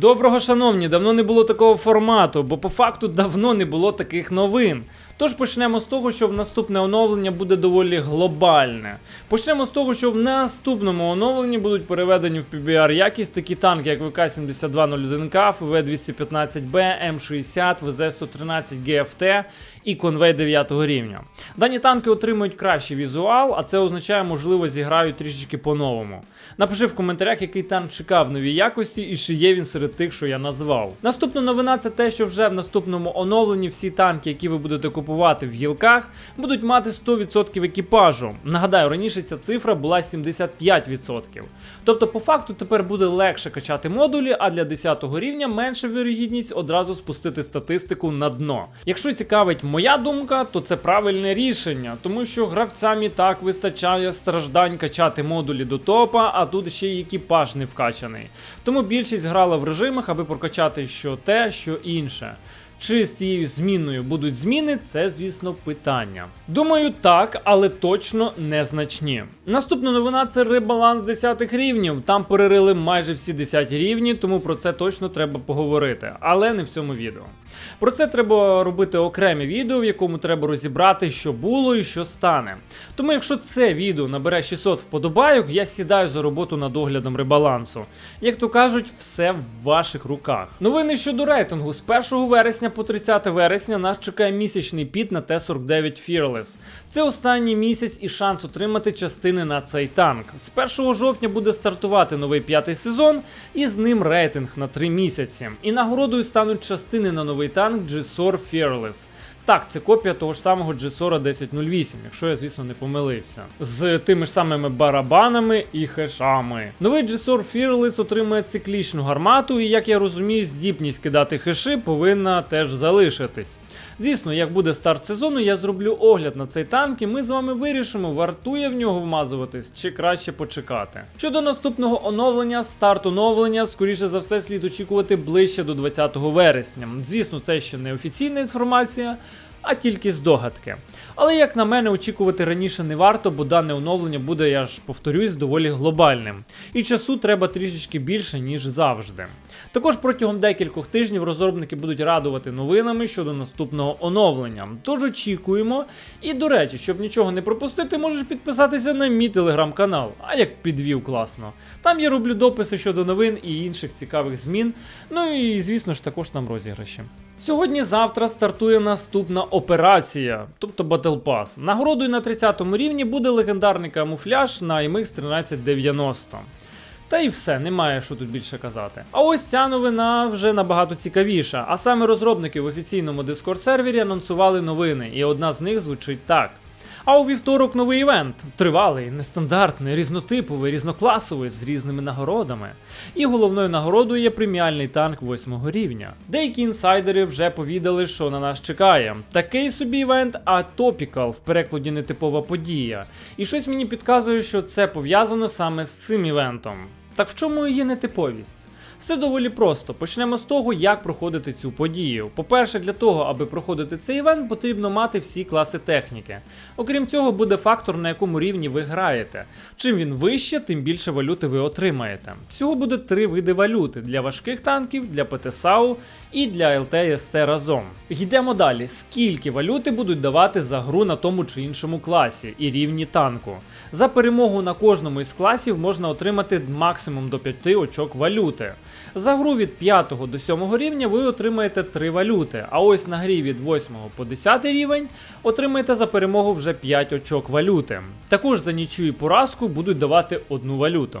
Доброго, шановні, давно не було такого формату, бо по факту давно не було таких новин. Тож почнемо з того, що в наступне оновлення буде доволі глобальне. Почнемо з того, що в наступному оновленні будуть переведені в PBR якість такі танки, як ВК-7201К, ФВ-215Б, М60, ВЗ-113 ГФТ і конвей 9 рівня. Дані танки отримують кращий візуал, а це означає, можливо, зіграють трішечки по-новому. Напиши в коментарях, який танк чекав новій якості і чи є він серед тих, що я назвав. Наступна новина це те, що вже в наступному оновленні всі танки, які ви будете купувати в гілках, будуть мати 100% екіпажу. Нагадаю, раніше ця цифра була 75%. Тобто, по факту, тепер буде легше качати модулі, а для 10 рівня менша вірогідність одразу спустити статистику на дно. Якщо цікавить моя думка, то це правильне рішення, тому що гравцям і так вистачає страждань качати модулі до топа, а тут ще й екіпаж не вкачаний. Тому більшість грала в режимах, аби прокачати що те, що інше. Чи з цією зміною будуть зміни, це, звісно, питання. Думаю, так, але точно незначні. Наступна новина це ребаланс 10 рівнів. Там перерили майже всі 10 рівні, тому про це точно треба поговорити, але не в цьому відео. Про це треба робити окреме відео, в якому треба розібрати, що було і що стане. Тому, якщо це відео набере 600 вподобайок, я сідаю за роботу над оглядом ребалансу. Як то кажуть, все в ваших руках. Новини щодо рейтингу з 1 вересня по 30 вересня нас чекає місячний піт на Т-49 Fearless. Це останній місяць і шанс отримати частини на цей танк. З 1 жовтня буде стартувати новий п'ятий сезон, і з ним рейтинг на 3 місяці. І нагородою стануть частини на новий танк GSOR Fearless. Так, це копія того ж самого GSOR 1008, якщо я, звісно, не помилився. З тими ж самими барабанами і хешами. Новий GSOR Fearless отримує циклічну гармату, і як я розумію, здібність кидати хеши повинна теж залишитись. Звісно, як буде старт сезону, я зроблю огляд на цей танк, і ми з вами вирішимо, вартує в нього вмазуватись чи краще почекати. Щодо наступного оновлення, старт оновлення, скоріше за все, слід очікувати ближче до 20 вересня. Звісно, це ще не офіційна інформація. А тільки здогадки. Але як на мене, очікувати раніше не варто, бо дане оновлення буде, я ж повторюсь, доволі глобальним. І часу треба трішечки більше, ніж завжди. Також протягом декількох тижнів розробники будуть радувати новинами щодо наступного оновлення. Тож очікуємо. І до речі, щоб нічого не пропустити, можеш підписатися на мій телеграм-канал. А як підвів класно. Там я роблю дописи щодо новин і інших цікавих змін. Ну і звісно ж також там розіграші. Сьогодні-завтра стартує наступна операція, тобто Battle Pass. Нагородою на 30 рівні буде легендарний камуфляж на IMX 1390. Та й все, немає що тут більше казати. А ось ця новина вже набагато цікавіша. А саме розробники в офіційному Discord сервері анонсували новини, і одна з них звучить так. А у вівторок новий івент. Тривалий, нестандартний, різнотиповий, різнокласовий з різними нагородами. І головною нагородою є преміальний танк 8 рівня. Деякі інсайдери вже повідали, що на нас чекає. Такий собі івент, а топікал в перекладі нетипова подія. І щось мені підказує, що це пов'язано саме з цим івентом. Так в чому її нетиповість? Все доволі просто. Почнемо з того, як проходити цю подію. По-перше, для того, аби проходити цей івент, потрібно мати всі класи техніки. Окрім цього, буде фактор, на якому рівні ви граєте. Чим він вище, тим більше валюти ви отримаєте. Всього буде три види валюти для важких танків, для ПТСАУ і для ЛТСТ разом. Йдемо далі. Скільки валюти будуть давати за гру на тому чи іншому класі і рівні танку? За перемогу на кожному із класів можна отримати максимум до 5 очок валюти. За гру від 5 до 7 рівня ви отримаєте 3 валюти, а ось на грі від 8 по 10 рівень отримаєте за перемогу вже 5 очок валюти. Також за нічю і поразку будуть давати одну валюту.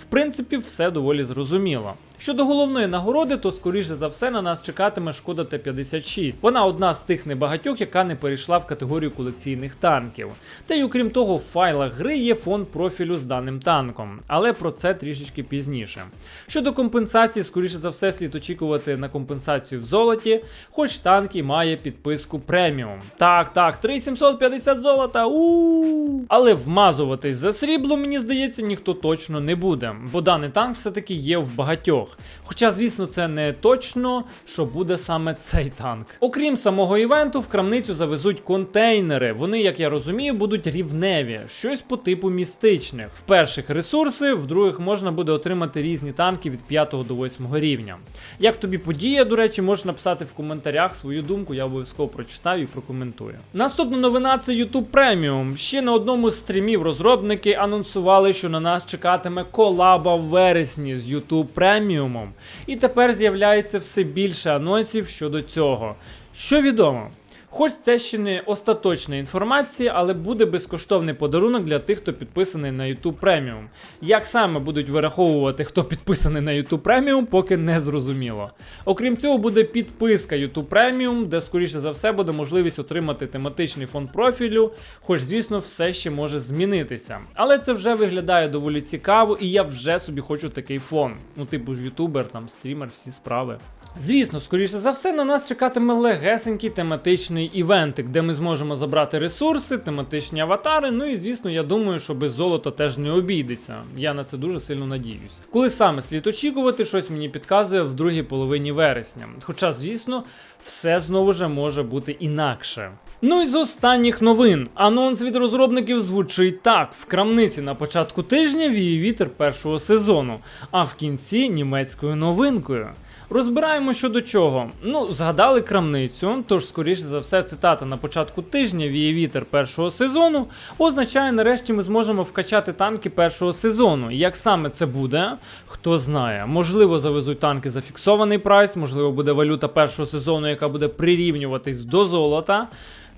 В принципі, все доволі зрозуміло. Щодо головної нагороди, то скоріше за все на нас чекатиме шкода Т-56. Вона одна з тих небагатьох, яка не перейшла в категорію колекційних танків. Та й окрім того, в файлах гри є фон профілю з даним танком, але про це трішечки пізніше. Щодо компенсації, скоріше за все, слід очікувати на компенсацію в золоті, хоч танк і має підписку преміум. Так, так, 3750 золота. у Але вмазуватись за срібло, мені здається, ніхто точно не буде, бо даний танк все-таки є в багатьох. Хоча, звісно, це не точно, що буде саме цей танк. Окрім самого івенту, в крамницю завезуть контейнери. Вони, як я розумію, будуть рівневі, щось по типу містичних. В перших ресурси, в других можна буде отримати різні танки від 5 до 8 рівня. Як тобі подія, до речі, можеш написати в коментарях свою думку, я обов'язково прочитаю і прокоментую. Наступна новина це YouTube Premium. Ще на одному з стрімів розробники анонсували, що на нас чекатиме колаба в вересні з YouTube преміумом, І тепер з'являється все більше анонсів щодо цього. Що відомо? Хоч це ще не остаточна інформація, але буде безкоштовний подарунок для тих, хто підписаний на YouTube Premium. Як саме будуть вираховувати, хто підписаний на YouTube Premium, поки не зрозуміло. Окрім цього, буде підписка YouTube Premium, де, скоріше за все, буде можливість отримати тематичний фон профілю, хоч, звісно, все ще може змінитися. Але це вже виглядає доволі цікаво, і я вже собі хочу такий фон. Ну, типу ж ютубер, там стрімер, всі справи. Звісно, скоріше за все, на нас чекатиме легесенький тематичний івентик, де ми зможемо забрати ресурси, тематичні аватари. Ну і звісно, я думаю, що без золота теж не обійдеться. Я на це дуже сильно надіюсь. Коли саме слід очікувати, щось мені підказує в другій половині вересня. Хоча, звісно, все знову ж може бути інакше. Ну і з останніх новин. Анонс від розробників звучить так: в крамниці на початку тижня віє вітер першого сезону, а в кінці німецькою новинкою. Розбираємо щодо чого. Ну, згадали крамницю, тож, скоріш за все, цитата на початку тижня віє вітер першого сезону означає, нарешті ми зможемо вкачати танки першого сезону. Як саме це буде, хто знає. Можливо, завезуть танки за фіксований прайс, можливо, буде валюта першого сезону, яка буде прирівнюватись до золота.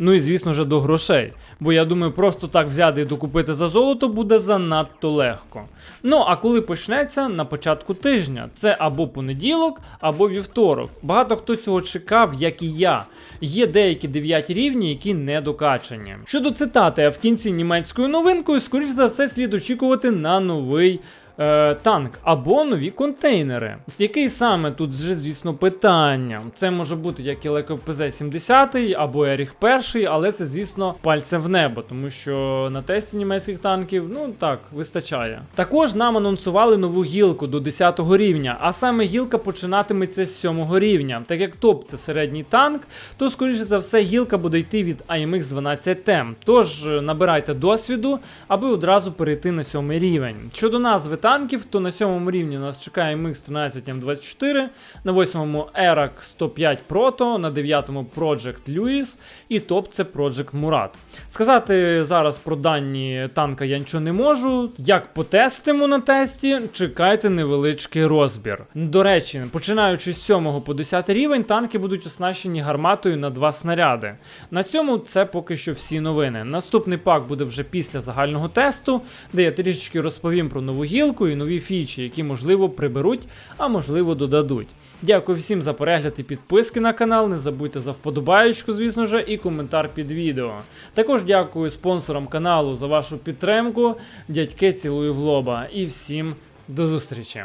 Ну і звісно ж до грошей. Бо я думаю, просто так взяти і докупити за золото буде занадто легко. Ну а коли почнеться на початку тижня, це або понеділок, або вівторок. Багато хто цього чекав, як і я. Є деякі дев'яті рівні, які не докачані. Щодо цитати, в кінці німецькою новинкою, скоріш за все, слід очікувати на новий. Е, Танк або нові контейнери. Який саме тут вже, звісно, питання. Це може бути як і ЛКПЗ 70 або Еріх 1, але це, звісно, пальцем в небо, тому що на тесті німецьких танків, ну так, вистачає. Також нам анонсували нову гілку до 10 рівня, а саме гілка починатиметься з 7 рівня. Так як топ це середній танк, то скоріше за все гілка буде йти від AMX 12T. Тож е, набирайте досвіду, аби одразу перейти на 7 рівень. Щодо назви танків, то на 7 рівні нас чекає MX 13 M24, на 8 ERAC 105 Proto, на 9 Project Lewis і топ це Project Murat. Сказати зараз про дані танка я нічого не можу. Як потестимо на тесті, чекайте невеличкий розбір. До речі, починаючи з 7 по 10 рівень, танки будуть оснащені гарматою на два снаряди. На цьому це поки що всі новини. Наступний пак буде вже після загального тесту, де я трішечки розповім про нову гілку і нові фічі, які можливо приберуть, а можливо додадуть. Дякую всім за перегляд і підписки на канал. Не забудьте за вподобаєчку, звісно ж, і коментар під відео. Також дякую спонсорам каналу за вашу підтримку. Дядьки цілую в лоба. І всім до зустрічі!